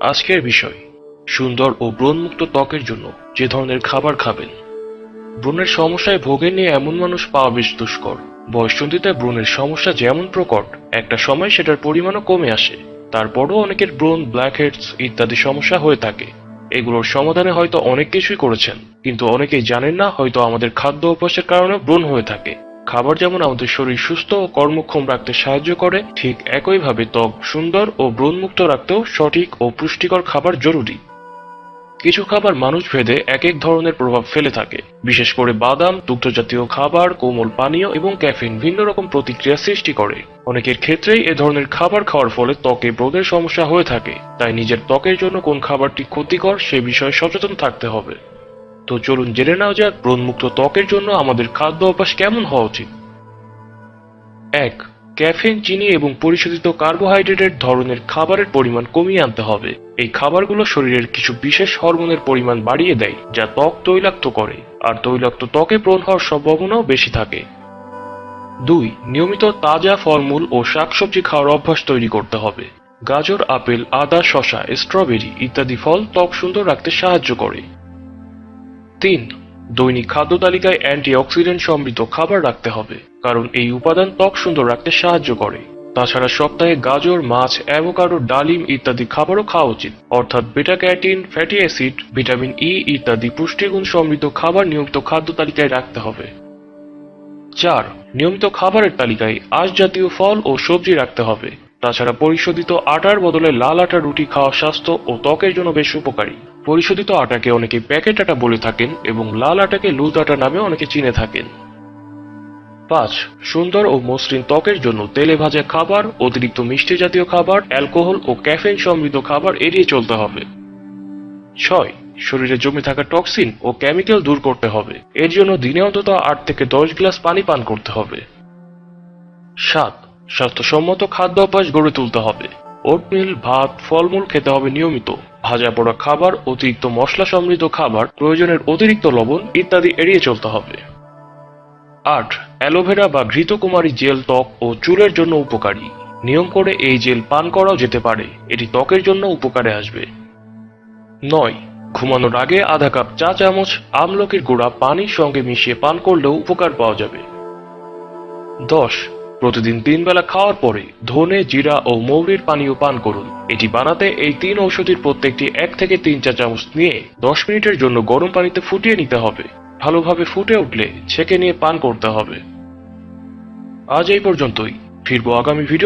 আজকের বিষয়, সুন্দর ও ব্রণমুক্ত ত্বকের জন্য যে ধরনের খাবার খাবেন। ব্রণের সমস্যায় ভোগে নিয়ে এমন মানুষ পাওয়া বেশ দুষ্কর। বয়সন্ধিতে ব্রণের সমস্যা যেমন প্রকট, একটা সময় সেটার পরিমাণও কমে আসে। তারপরও অনেকের ব্রণ, ব্ল্যাকহেডস ইত্যাদি সমস্যা হয়ে থাকে। এগুলোর সমাধানে হয়তো অনেক কিছুই করেছেন, কিন্তু অনেকেই জানেন না হয়তো আমাদের খাদ্য অভ্যাসের কারণে ব্রণ হয়ে থাকে। খাবার যেমন আমাদের শরীর সুস্থ ও কর্মক্ষম রাখতে সাহায্য করে, ঠিক একইভাবে ত্বক সুন্দর ও ব্রণমুক্ত রাখতেও সঠিক ও পুষ্টিকর খাবার জরুরি। কিছু খাবার মানুষ ভেদে এক এক ধরনের প্রভাব ফেলে থাকে। বিশেষ করে বাদাম, দুগ্ধজাতীয় খাবার, কোমল পানীয় এবং ক্যাফিন ভিন্ন রকম প্রতিক্রিয়া সৃষ্টি করে। অনেকের ক্ষেত্রেই এ ধরনের খাবার খাওয়ার ফলে ত্বকে ব্রণের সমস্যা হয়ে থাকে। তাই নিজের ত্বকের জন্য কোন খাবারটি ক্ষতিকর সে বিষয়ে সচেতন থাকতে হবে। তো চলুন জেনে নেওয়া যাক ব্রণমুক্ত ত্বকের জন্য আমাদের খাদ্য অভ্যাস কেমন হওয়া উচিত। এক ক্যাফেন চিনি এবং পরিশোধিত কার্বোহাইড্রেটের ধরনের খাবারের পরিমাণ কমিয়ে আনতে হবে। এই খাবারগুলো শরীরের কিছু বিশেষ হরমোনের পরিমাণ বাড়িয়ে দেয়, যা ত্বক তৈলাক্ত করে, আর তৈলাক্ত ত্বকে ব্রণ হওয়ার সম্ভাবনাও বেশি থাকে। দুই, নিয়মিত তাজা ফলমূল ও শাকসবজি খাওয়ার অভ্যাস তৈরি করতে হবে। গাজর, আপেল, আদা, শসা, স্ট্রবেরি ইত্যাদি ফল ত্বক সুন্দর রাখতে সাহায্য করে। তিন, দৈনিক খাদ্য তালিকায় অ্যান্টিঅক্সিডেন্ট সমৃদ্ধ খাবার রাখতে হবে, কারণ এই উপাদান ত্বক সুন্দর রাখতে সাহায্য করে। তাছাড়া সপ্তাহে গাজর, মাছ, অ্যাভোকাডো, ডালিম ইত্যাদি খাবারও খাওয়া উচিত, অর্থাৎ beta carotene fatty acid, vitamin E ইত্যাদি পুষ্টিগুণ সমৃদ্ধ খাবার নিয়মিত খাদ্য তালিকায় রাখতে হবে। চার, নিয়মিত খাবারের তালিকায় আঁশ জাতীয় ফল ও সবজি রাখতে হবে। তাছাড়া পরিশোধিত আটার বদলে লাল আটা রুটি খাওয়া স্বাস্থ্য ও ত্বকের জন্য বেশ উপকারী। পরিশোধিত আটাকে অনেকে প্যাকেট আটা বলে থাকেন এবং লাল আটাকে লুজ আটা নামে অনেকে চিনে থাকেন। পাঁচ, সুন্দর ও মসৃণ ত্বকের জন্য তেলে ভাজা খাবার, অতিরিক্ত মিষ্টি জাতীয় খাবার, অ্যালকোহল ও ক্যাফেন সমৃদ্ধ খাবার এড়িয়ে চলতে হবে। ছয়, শরীরে জমে থাকা টক্সিন ও কেমিক্যাল দূর করতে হবে। এর জন্য দিনে অন্তত আট থেকে দশ গ্লাস পানি পান করতে হবে। সাত স্বাস্থ্যসম্মত খাদ্য অভ্যাস গড়ে তুলতে হবে। ওটমিল, ভাত, ফলমূল খেতে হবে নিয়মিত। ভাজা পোড়া খাবার, অতিরিক্ত মশলা সমৃদ্ধ খাবার, প্রয়োজনের অতিরিক্ত লবণ ইত্যাদি এড়িয়ে চলতে হবে। আট, অ্যালোভেরা বা ঘৃতকুমারী জেল, ত্বক ও চুলের জন্য উপকারী। নিয়ম করে এই জেল পান করাও যেতে পারে। এটি ত্বকের জন্য উপকারে আসবে। নয়, ঘুমানোর আগে আধা কাপ চা চামচ আমলকির গুঁড়া পানির সঙ্গে মিশিয়ে পান করলেও উপকার পাওয়া যাবে। দশ প্রতিদিন তিন বেলা খাওয়ার পরে ধনে, জিরা ও মৌরির পানীয় পান করুন। এটি বানাতে এই তিন ঔষধির প্রত্যেকটি এক থেকে তিন চা চামচ নিয়ে দশ মিনিটের জন্য গরম পানিতে ফুটিয়ে নিতে হবে। ভালোভাবে ফুটে উঠলে ছেঁকে নিয়ে পান করতে হবে। আজ এই পর্যন্তই। ফিরবো আগামী ভিডিও